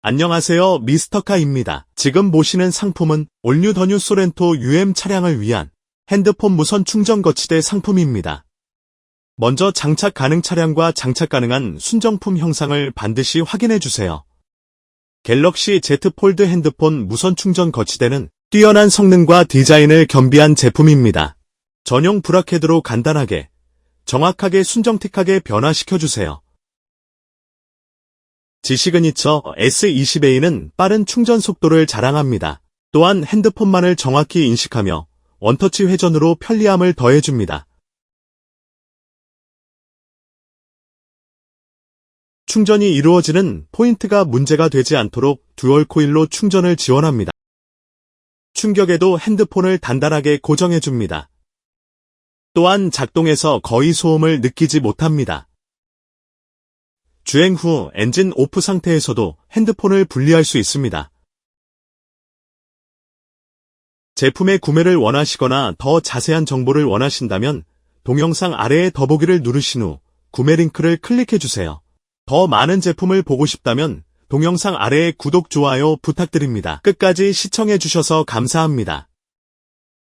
안녕하세요 미스터카입니다. 지금 보시는 상품은 올뉴 더뉴 소렌토 UM 차량을 위한 핸드폰 무선 충전 거치대 상품입니다. 먼저 장착 가능 차량과 장착 가능한 순정품 형상을 반드시 확인해 주세요. 갤럭시 Z 폴드 핸드폰 무선 충전 거치대는 뛰어난 성능과 디자인을 겸비한 제품입니다. 전용 브라켓으로 간단하게, 정확하게 순정틱하게 변화시켜주세요. 지시그니처 S20A는 빠른 충전 속도를 자랑합니다. 또한 핸드폰만을 정확히 인식하며 원터치 회전으로 편리함을 더해줍니다. 충전이 이루어지는 포인트가 문제가 되지 않도록 듀얼 코일로 충전을 지원합니다. 충격에도 핸드폰을 단단하게 고정해줍니다. 또한 작동에서 거의 소음을 느끼지 못합니다. 주행 후 엔진 오프 상태에서도 핸드폰을 분리할 수 있습니다. 제품의 구매를 원하시거나 더 자세한 정보를 원하신다면 동영상 아래의 더보기를 누르신 후 구매 링크를 클릭해주세요. 더 많은 제품을 보고 싶다면 동영상 아래의 구독, 좋아요 부탁드립니다. 끝까지 시청해주셔서 감사합니다.